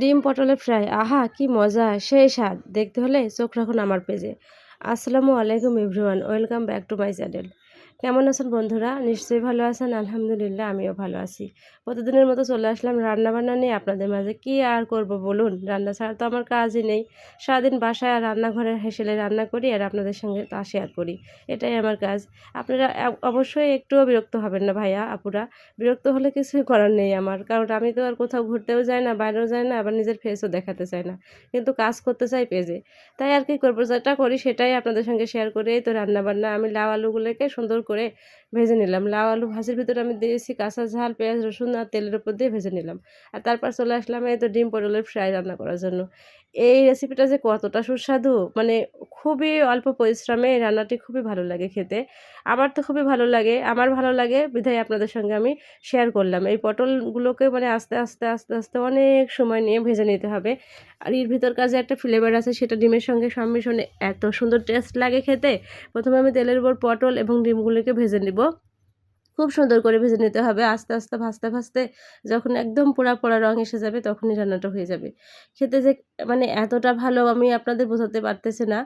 ডিম পটলের ফ্রাই, আহা, কি মজা, সেই স্বাদ। দেখতে হলে চোখ রাখুন আমার পেজে। আসসালামু আলাইকুম, everyone, welcome back to my channel. কেমন আছেন বন্ধুরা? নিশ্চয়ই ভালো আছেন, আলহামদুলিল্লাহ আমিও ভালো আছি। প্রতিদিনের মতো চলে আসলাম রান্নাবান্না নিয়ে। আপনাদের মাঝে কি আর করব বলুন? রান্না ছাড়া তো আমার কাজই নেই। সারাদিন বাসায় আর রান্নাঘরে হেসেলে রান্না করি আর আপনাদের সঙ্গে তা শেয়ার করি। এটাই আমার কাজ। আপনারা অবশ্যই একটুও বিরক্ত হবেন না ভাইয়া, আপুরা। বিরক্ত হলে কিছুই করার নেই আমার। কারণ আমি তো আর কোথাও ঘুরতেও যাই না, বাইরেও যাই না, আবার নিজের ফেসও দেখাতে চাই না। কিন্তু কাজ করতে চাই পেজে। তাই আর কি করব? যেটা করি সেটাই আপনাদের সঙ্গে শেয়ার করে। তো রান্নাবান্না। আমি লাউ আলুগুলোকে সুন্দর করে ভেজে নিলাম। লাউ আলু ভাজির ভিতরে আমি দিয়েছি কাঁচা ঝাল, পেঁয়াজ, রসুন আর তেলের উপর দিয়ে ভেজে নিলাম। আর তারপর চলে আসলাম এই তো ডিম পটলের ফ্রাই রান্না করার জন্য। এই রেসিপিটা যে কতটা সুস্বাদু! মানে খুবই অল্প পরিশ্রমে এই রান্নাটি খুবই ভালো লাগে খেতে। আমার তো খুবই ভালো লাগে, আমার ভালো লাগে, বিধায় আপনাদের সঙ্গে আমি শেয়ার করলাম। এই পটলগুলোকে মানে আস্তে আস্তে আস্তে আস্তে অনেক সময় নিয়ে ভেজে নিতে হবে। আর এর ভিতর কাজে একটা ফ্লেভার আছে সেটা ডিমের সঙ্গে সংমিশ্রণে এত সুন্দর টেস্ট লাগে খেতে। প্রথমে আমি তেলের উপর পটল এবং ডিমগুলোকে ভেজে নিব। খুব সুন্দর করে ভেজে নিতে হবে। আস্তে আস্তে, ভাজতে ভাজতে যখন একদম পোড়া পোড়া রং এসে যাবে তখনই রান্নাটা হয়ে যাবে। খেতে যে মানে এতটা ভালো আমি আপনাদের বোঝাতে পারতেছি না।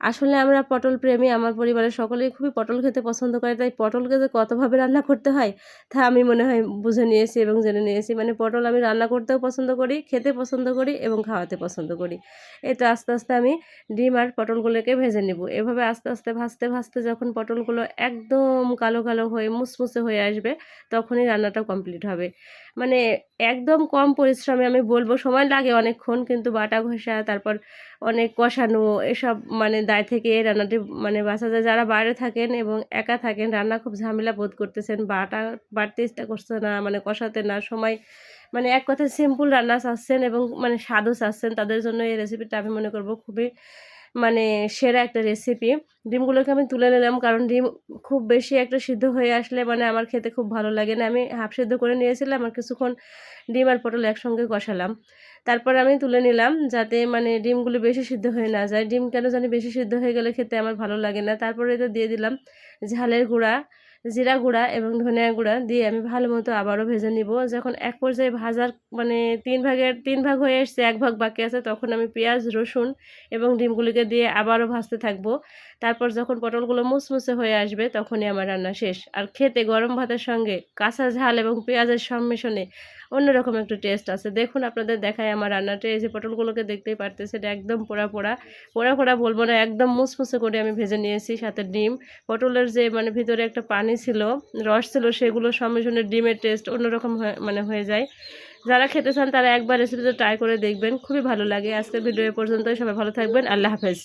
আসলে আমরা পটল প্রেমী, আমার পরিবারের সকলেই খুবই পটল খেতে পছন্দ করে, তাই পটলকে যে কতভাবে রান্না করতে হয় তা আমি মনে হয় বুঝে নিয়েছি এবং জেনে নিয়েছি। মানে পটল আমি রান্না করতেও পছন্দ করি, খেতে পছন্দ করি এবং খাওয়াতে পছন্দ করি। তো আস্তে আস্তে আমি ডিম আর পটলগুলোকে ভেজে নেব। এভাবে আস্তে আস্তে, ভাজতে ভাজতে যখন পটলগুলো একদম কালো কালো হয়ে, মুসমুসে হয়ে আসবে, তখনই রান্নাটা কমপ্লিট হবে। মানে একদম কম পরিশ্রমে আমি বলব, সময় লাগে অনেকক্ষণ, কিন্তু বাটা ঘষা, তারপর অনেক কষানো, এসব মানে দায় থেকে রান্নাটি মানে বাসা যায়। যারা বাইরে থাকেন এবং একা থাকেন, রান্না খুব ঝামেলা বোধ করতেছেন, বাটা, বাড়তে ইচ্ছা করছে না মানে কষাতে না, সময় মানে এক কথা সিম্পল রান্না চাচ্ছেন এবং মানে স্বাদও চাচ্ছেন, তাদের জন্য এই রেসিপিটা আমি মনে করব খুবই মানে সেরা একটা রেসিপি ডিমগুলোকে আমি তুলে নিলাম কারণ ডিম খুব বেশি একটা সিদ্ধ হয়ে আসলে মানে আমার খেতে খুব ভালো লাগে না। আমি হাফ সিদ্ধ করে নিয়েছিলাম আর কিছুক্ষণ ডিম আর পটল একসঙ্গে কষালাম। তারপর আমি তুলে নিলাম যাতে মানে ডিমগুলো বেশি সিদ্ধ হয়ে না যায়। ডিম কেন জানি বেশি সিদ্ধ হয়ে গেলে খেতে আমার ভালো লাগে না। তারপরে তো দিয়ে দিলাম ঝালের গুঁড়া জিরা গুঁড়া এবং ধনিয়া গুঁড়া দিয়ে আমি ভালো মতো আবারও ভেজে নিব। যখন এক পর্যায়ে ভাজার মানে তিন ভাগের, তিন ভাগ হয়ে এসছে, এক ভাগ বাকি আছে, তখন আমি পেঁয়াজ, রসুন এবং ডিমগুলিকে দিয়ে আবারও ভাজতে থাকব। তারপর যখন পটলগুলো মুসমুসে হয়ে আসবে, তখনই আমার রান্না শেষ। আর খেতে গরম ভাতের সঙ্গে কাঁচা ঝাল এবং পেঁয়াজের সংমিশ্রণে অন্যরকম একটু টেস্ট আছে। দেখুন, আপনাদের দেখায় আমার রান্নাটা। এই যে পটলগুলোকে দেখতেই পারতেছে এটা একদম পোড়া পোড়া। পোড়া পোড়া বলব না, একদম মুসমুসে করে আমি ভেজে নিয়েছি, সাথে ডিম। পটলের যে মানে ভিতরে একটা পানি ছিল, রস ছিল, সেগুলো সম্মিশ্রণে ডিমের টেস্ট অন্যরকম মানে হয়ে যায়। যারা খেতে চান তারা একবার রেসিপিটা ট্রাই করে দেখবেন, খুবই ভালো লাগে। আজকের ভিডিও পর্যন্তই, সবাই ভালো থাকবেন, আল্লাহ হাফেজ।